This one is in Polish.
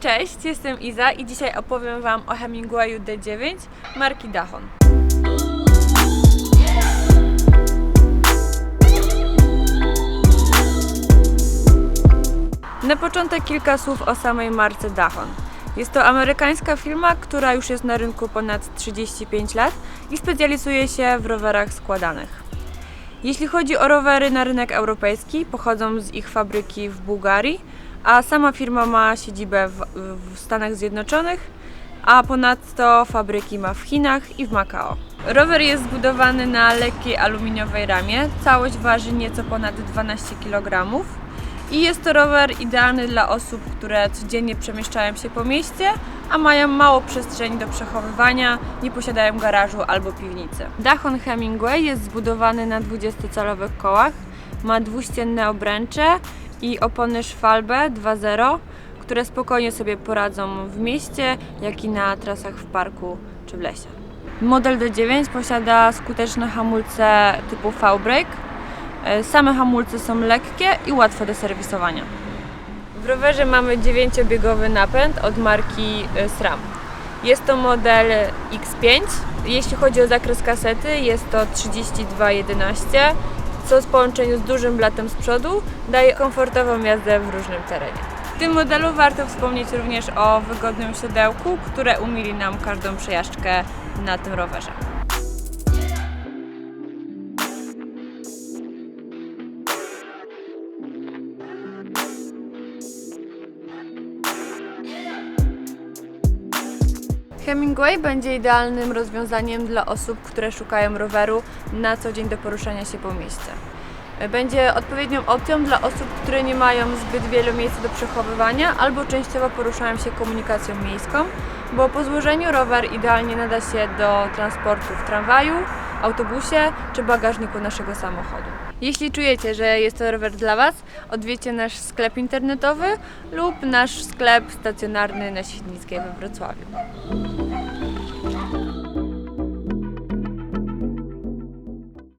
Cześć, jestem Iza i dzisiaj opowiem Wam o Hemingwayu D9 marki Dachon. Na początek kilka słów o samej marce Dachon. Jest to amerykańska firma, która już jest na rynku ponad 35 lat i specjalizuje się w rowerach składanych. Jeśli chodzi o rowery na rynek europejski, pochodzą z ich fabryki w Bułgarii, a sama firma ma siedzibę w, w Stanach Zjednoczonych, a ponadto fabryki ma w Chinach i w Makao. Rower jest zbudowany na lekkiej aluminiowej ramie, całość waży nieco ponad 12 kg i jest to rower idealny dla osób, które codziennie przemieszczają się po mieście, a mają mało przestrzeni do przechowywania, nie posiadają garażu albo piwnicy. Dachon Hemingway jest zbudowany na 20-calowych kołach, ma dwuścienne obręcze i opony Schwalbe 2.0, które spokojnie sobie poradzą w mieście, jak i na trasach w parku czy w lesie. Model D9 posiada skuteczne hamulce typu V-brake. E, Same hamulce są lekkie i łatwe do serwisowania. W rowerze mamy 9-biegowy napęd od marki e, SRAM. Jest to model X5. Jeśli chodzi o zakres kasety, jest to 3211, co w połączeniu z dużym blatem z przodu daje komfortową jazdę w różnym terenie. W tym modelu warto wspomnieć również o wygodnym siodełku, które umili nam każdą przejażdżkę na tym rowerze. Hemingway będzie idealnym rozwiązaniem dla osób, które szukają roweru na co dzień do poruszania się po mieście. Będzie odpowiednią opcją dla osób, które nie mają zbyt wielu miejsc do przechowywania albo częściowo poruszają się komunikacją miejską, bo po złożeniu rower idealnie nada się do transportu w tramwaju, autobusie czy bagażniku naszego samochodu. Jeśli czujecie, że jest to rower dla Was, odwiedźcie nasz sklep internetowy lub nasz sklep stacjonarny na Świdnickiej we Wrocławiu.